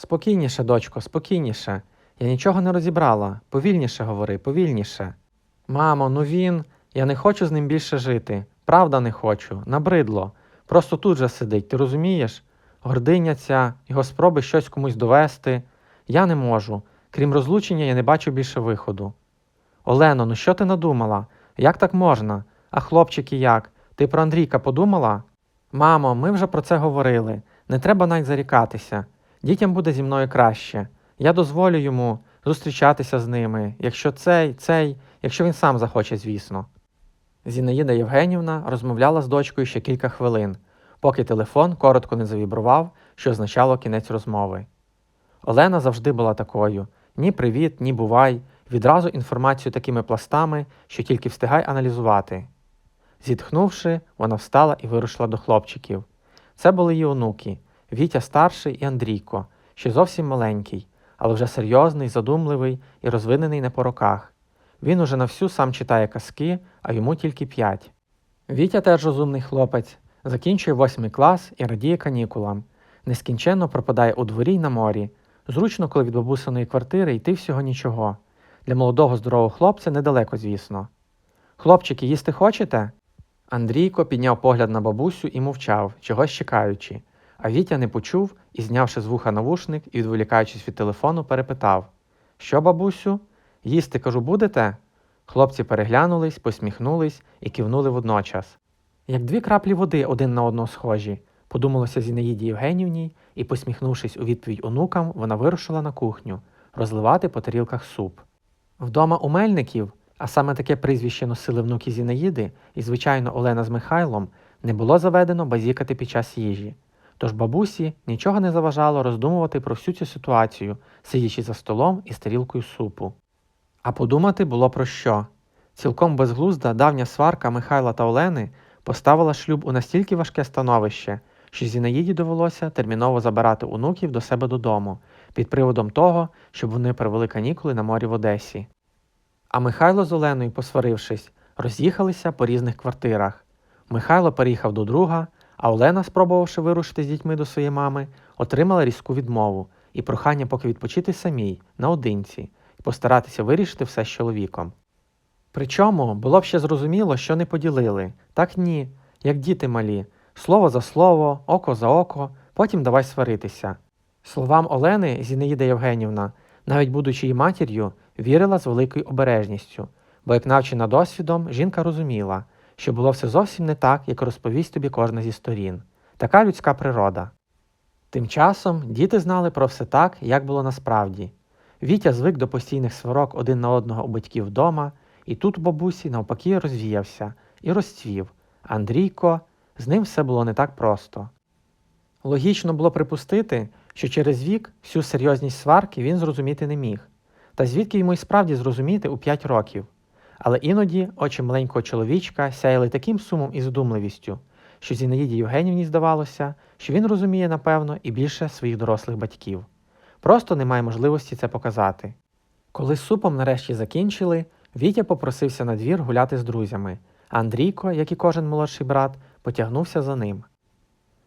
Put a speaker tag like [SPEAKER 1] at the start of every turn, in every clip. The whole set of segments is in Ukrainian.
[SPEAKER 1] Спокійніше, дочко, спокійніше. Я нічого не розібрала. Повільніше говори, повільніше. Мамо, ну він. Я не хочу з ним більше жити. Правда, не хочу. Набридло. Просто тут же сидить, ти розумієш? Гординя ця, його спроби щось комусь довести. Я не можу. Крім розлучення, я не бачу більше виходу. Олено, ну що ти надумала? Як так можна? А хлопчики як? Ти про Андрійка подумала? Мамо, ми вже про це говорили. Не треба навіть зарікатися. Дітям буде зі мною краще. Я дозволю йому зустрічатися з ними, якщо цей, цей, якщо він сам захоче, звісно. Зінаїда Євгенівна розмовляла з дочкою ще кілька хвилин, поки телефон коротко не завібрував, що означало кінець розмови. Олена завжди була такою: ні привіт, ні бувай, відразу інформацію такими пластами, що тільки встигай аналізувати. Зітхнувши, вона встала і вирушила до хлопчиків. Це були її онуки Вітя старший і Андрійко, ще зовсім маленький, але вже серйозний, задумливий і розвинений не по роках. Він уже на всю сам читає казки, а йому тільки п'ять. Вітя теж розумний хлопець, закінчує восьмий клас і радіє канікулам. Нескінченно пропадає у дворі й на морі. Зручно, коли від бабусиної квартири йти всього нічого. Для молодого здорового хлопця недалеко, звісно. Хлопчики, їсти хочете? Андрійко підняв погляд на бабусю і мовчав, чогось чекаючи. А Вітя не почув і, знявши з вуха навушник і відволікаючись від телефону, перепитав: Що, бабусю? Їсти, кажу, будете? Хлопці переглянулись, посміхнулись і кивнули водночас. Як дві краплі води один на одного схожі, подумалося Зінаїді Євгенівній, і, посміхнувшись у відповідь онукам, вона вирушила на кухню розливати по тарілках суп. Вдома у Мельників, а саме таке прізвище носили внуки Зінаїди, і, звичайно, Олена з Михайлом, не було заведено базікати під час їжі. Тож бабусі нічого не заважало роздумувати про всю цю ситуацію, сидячи за столом із тарілкою супу. А подумати було про що. Цілком безглузда давня сварка Михайла та Олени поставила шлюб у настільки важке становище, що Зінаїді довелося терміново забирати онуків до себе додому під приводом того, щоб вони провели канікули на морі в Одесі. А Михайло з Оленою, посварившись, роз'їхалися по різних квартирах. Михайло переїхав до друга, а Олена, спробувавши вирушити з дітьми до своєї мами, отримала різку відмову і прохання поки відпочити самій, наодинці, і постаратися вирішити все з чоловіком. Причому було б ще зрозуміло, що не поділили. Так ні, як діти малі, слово за слово, око за око, потім давай сваритися. Словам Олени Зінаїда Євгенівна, навіть будучи її матір'ю, вірила з великою обережністю, бо, як навчена досвідом, жінка розуміла, що було все зовсім не так, як розповість тобі кожна зі сторін. Така людська природа. Тим часом діти знали про все так, як було насправді. Вітя звик до постійних сварок один на одного у батьків вдома, і тут у бабусі навпаки розвіявся і розцвів. Андрійко, з ним все було не так просто. Логічно було припустити, що через вік всю серйозність сварки він зрозуміти не міг, та звідки йому й справді зрозуміти у 5 років. Але іноді очі маленького чоловічка сяяли таким сумом і задумливістю, що Зінаїді Євгенівні здавалося, що він розуміє, напевно, і більше своїх дорослих батьків. Просто немає можливості це показати. Коли супом нарешті закінчили, Вітя попросився на двір гуляти з друзями, а Андрійко, як і кожен молодший брат, потягнувся за ним.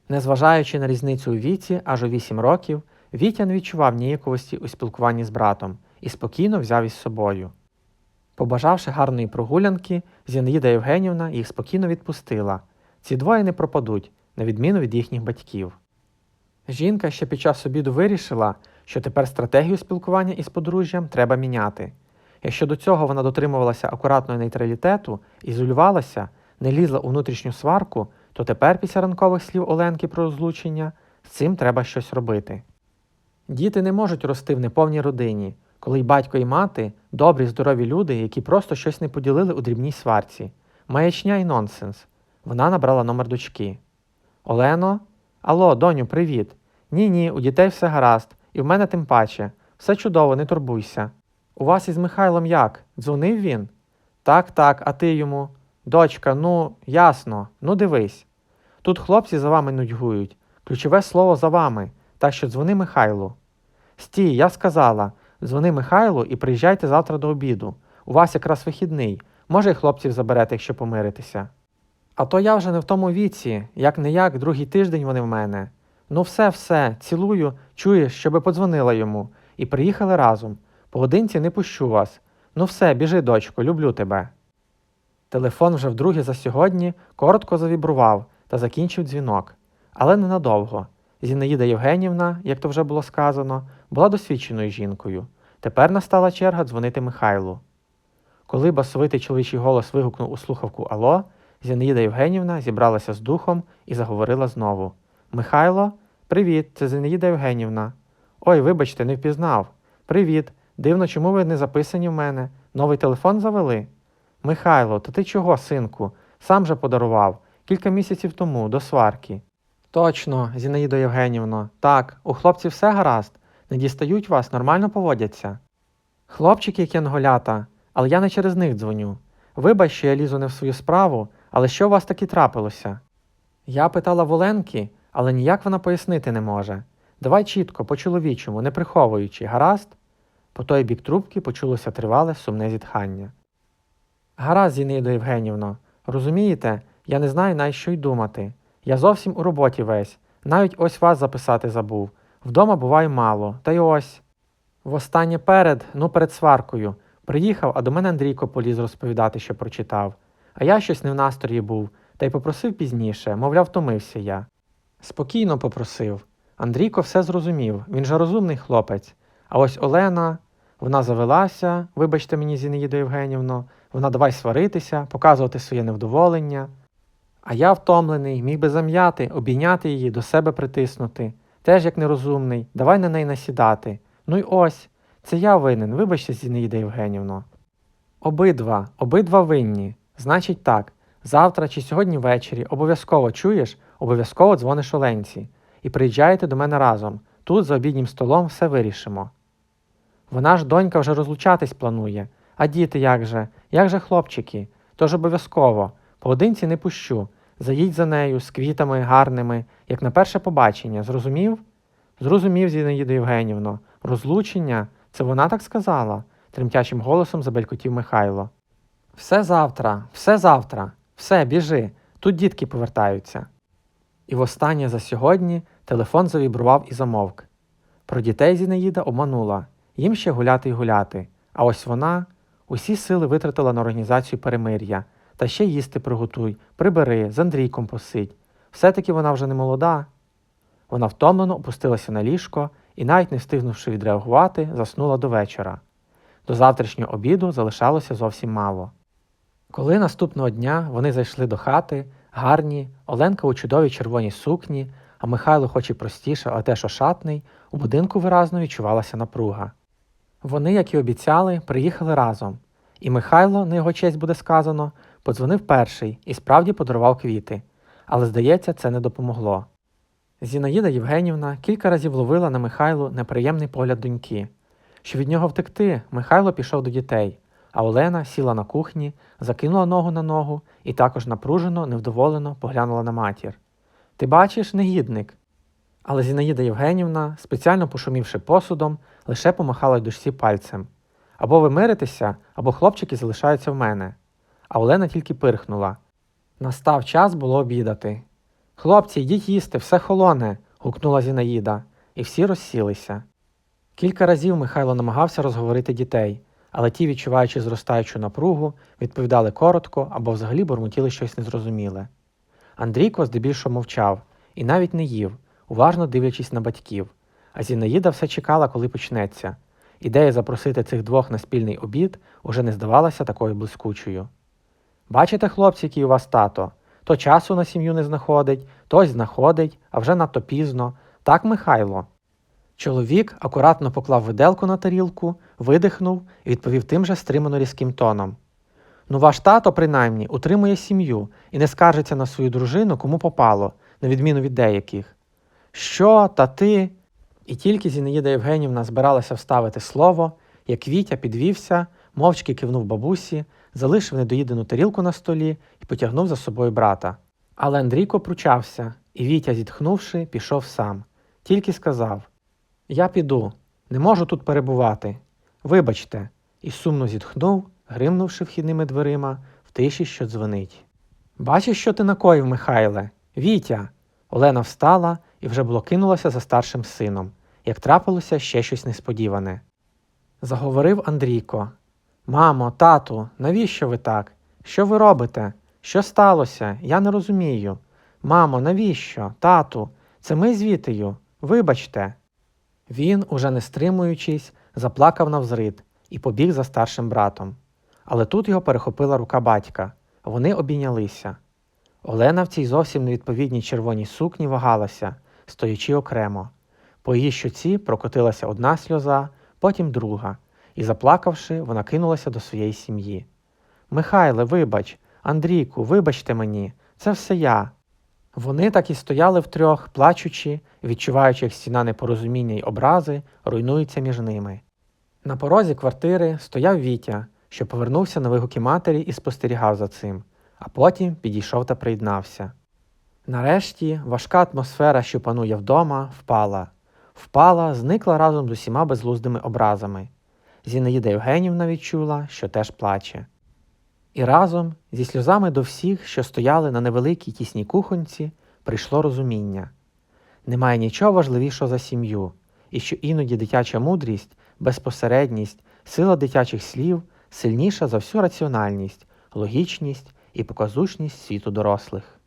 [SPEAKER 1] Незважаючи на різницю у віці аж у 8 років, Вітя не відчував ніяковості у спілкуванні з братом і спокійно взяв із собою. Побажавши гарної прогулянки, Зінаїда Євгенівна їх спокійно відпустила. Ці двоє не пропадуть, на відміну від їхніх батьків. Жінка ще під час обіду вирішила, що тепер стратегію спілкування із подружжям треба міняти. Якщо до цього вона дотримувалася акуратного нейтралітету, ізолювалася, не лізла у внутрішню сварку, то тепер, після ранкових слів Оленки про розлучення, з цим треба щось робити. Діти не можуть рости в неповній родині, коли й батько і мати добрі, здорові люди, які просто щось не поділили у дрібній сварці. Маячня і нонсенс. Вона набрала номер дочки. Олено? Алло, доню, привіт. Ні, ні, у дітей все гаразд, і в мене тим паче. Все чудово, не турбуйся. У вас із Михайлом як? Дзвонив він? Так, так, а ти йому. Дочка, ну, ясно, ну дивись. Тут хлопці за вами нудьгують. Ключове слово за вами, так що дзвони Михайлу. Стій, я сказала, дзвони Михайлу і приїжджайте завтра до обіду. У вас якраз вихідний. Може, й хлопців заберете, якщо помиритеся. А то я вже не в тому віці, як не як, другий тиждень вони в мене. Ну все, все, цілую, чуєш, щоби подзвонила йому. І приїхали разом. Поодинці не пущу вас. Ну все, біжи, дочко, люблю тебе. Телефон вже вдруге за сьогодні коротко завібрував та закінчив дзвінок. Але ненадовго. Зінаїда Євгенівна, як то вже було сказано, була досвідченою жінкою. Тепер настала черга дзвонити Михайлу. Коли басовитий чоловічий голос вигукнув у слухавку Ало, Зінаїда Євгенівна зібралася з духом і заговорила знову. Михайло, привіт, це Зінаїда Євгенівна. Ой, вибачте, не впізнав. Привіт. Дивно, чому ви не записані в мене? Новий телефон завели? Михайло, то ти чого, синку? Сам же подарував кілька місяців тому, до сварки. Точно, Зінаїдо Євгенівно, так, у хлопців все гаразд, не дістають вас, нормально поводяться. Хлопчики, як янголята, але я не через них дзвоню. Вибач, що я лізу не в свою справу, але що у вас таки трапилося? Я питала Воленки, але ніяк вона пояснити не може. Давай чітко, по-чоловічому, не приховуючи, гаразд? По той бік трубки почулося тривале сумне зітхання. Гаразд, Зінаїдо Євгенівно, розумієте, я не знаю навіть що й думати. Я зовсім у роботі весь, навіть ось вас записати забув. Вдома буває мало, та й ось. Востаннє перед, ну перед сваркою, приїхав, а до мене Андрійко поліз розповідати, що прочитав. А я щось не в настрої був, та й попросив пізніше, мовляв, втомився я. Спокійно попросив. Андрійко все зрозумів, він же розумний хлопець. А ось Олена, вона завелася, вибачте мені, Зінаїдо Євгенівно, вона давай сваритися, показувати своє невдоволення. А я втомлений, міг би зам'яти, обійняти її, до себе притиснути. Теж як нерозумний, давай на неї насідати. Ну й ось, це я винен, вибачте, Зінаїда Євгенівно. Обидва, обидва винні. Значить так, завтра чи сьогодні ввечері обов'язково чуєш, обов'язково дзвониш Оленці. І приїжджаєте до мене разом. Тут за обіднім столом все вирішимо. Вона ж донька вже розлучатись планує. А діти як же? Як же хлопчики? Тож обов'язково. Поодинці не пущу. Заїдь за нею з квітами гарними, як на перше побачення. Зрозумів? Зрозумів, Зінаїда Євгенівно. Розлучення? Це вона так сказала? тремтячим голосом забелькотів Михайло. Все завтра, все завтра, все, біжи. Тут дітки повертаються. І востаннє за сьогодні телефон завібрував і замовк. Про дітей Зінаїда обманула, їм ще гуляти й гуляти. А ось вона усі сили витратила на організацію перемир'я, та ще їсти приготуй, прибери, з Андрійком посидь. Все-таки вона вже не молода. Вона втомлено опустилася на ліжко і, навіть не встигнувши відреагувати, заснула до вечора. До завтрашнього обіду залишалося зовсім мало. Коли наступного дня вони зайшли до хати, гарні, Оленка у чудовій червоній сукні, а Михайло, хоч і простіше, але теж ошатний, у будинку виразно відчувалася напруга. Вони, як і обіцяли, приїхали разом, і Михайло, на його честь буде сказано, подзвонив перший і справді подарував квіти, але, здається, це не допомогло. Зінаїда Євгенівна кілька разів ловила на Михайлу неприємний погляд доньки. Щоб від нього втекти, Михайло пішов до дітей, а Олена сіла на кухні, закинула ногу на ногу і також напружено, невдоволено поглянула на матір. Ти бачиш, негідник. Але Зінаїда Євгенівна, спеціально пошумівши посудом, лише помахала дочці пальцем. Або ви миритеся, або хлопчики залишаються в мене. А Олена тільки пирхнула. Настав час було обідати. Хлопці, йдіть їсти, все холоне. гукнула Зінаїда, і всі розсілися. Кілька разів Михайло намагався розговорити дітей, але ті, відчуваючи зростаючу напругу, відповідали коротко або взагалі бурмотіли щось незрозуміле. Андрійко здебільшого мовчав і навіть не їв, уважно дивлячись на батьків, а Зінаїда все чекала, коли почнеться. Ідея запросити цих двох на спільний обід уже не здавалася такою блискучою. Бачите, хлопці, який у вас тато, то часу на сім'ю не знаходить, тось знаходить, а вже надто пізно. Так, Михайло. Чоловік акуратно поклав виделку на тарілку, видихнув і відповів тим же стримано різким тоном. Ну, ваш тато, принаймні, утримує сім'ю і не скаржиться на свою дружину, кому попало, на відміну від деяких. Що, та ти? І тільки Зінаїда Євгенівна збиралася вставити слово, як Вітя підвівся, мовчки кивнув бабусі, залишив недоїдену тарілку на столі і потягнув за собою брата. Але Андрійко пручався, і Вітя, зітхнувши, пішов сам. Тільки сказав: Я піду, не можу тут перебувати. Вибачте, і сумно зітхнув, гримнувши вхідними дверима в тиші, що дзвонить. Бачиш, що ти накоїв, Михайле? Вітя. Олена встала і вже було кинулося за старшим сином, як трапилося ще щось несподіване. Заговорив Андрійко. Мамо, тату, навіщо ви так? Що ви робите? Що сталося? Я не розумію. Мамо, навіщо? Тату, це ми з Вітею. Вибачте. Він, уже не стримуючись, заплакав навзрид і побіг за старшим братом. Але тут його перехопила рука батька. Вони обійнялися. Олена в цій зовсім невідповідній червоній сукні вагалася, стоячи окремо. По її щоці прокотилася одна сльоза, потім друга, і, заплакавши, вона кинулася до своєї сім'ї. Михайле, вибач, Андрійку, вибачте мені, це все я. Вони так і стояли втрьох, плачучи, відчуваючи, як стіна непорозуміння й образи руйнується між ними. На порозі квартири стояв Вітя, що повернувся на вигуки матері і спостерігав за цим, а потім підійшов та приєднався. Нарешті важка атмосфера, що панує вдома, впала. Впала, зникла разом з усіма безглуздими образами. Зінаїда Євгенівна відчула, що теж плаче. І разом, зі сльозами до всіх, що стояли на невеликій тісній кухонці, прийшло розуміння. Немає нічого важливішого за сім'ю, і що іноді дитяча мудрість, безпосередність, сила дитячих слів сильніша за всю раціональність, логічність і показушність світу дорослих.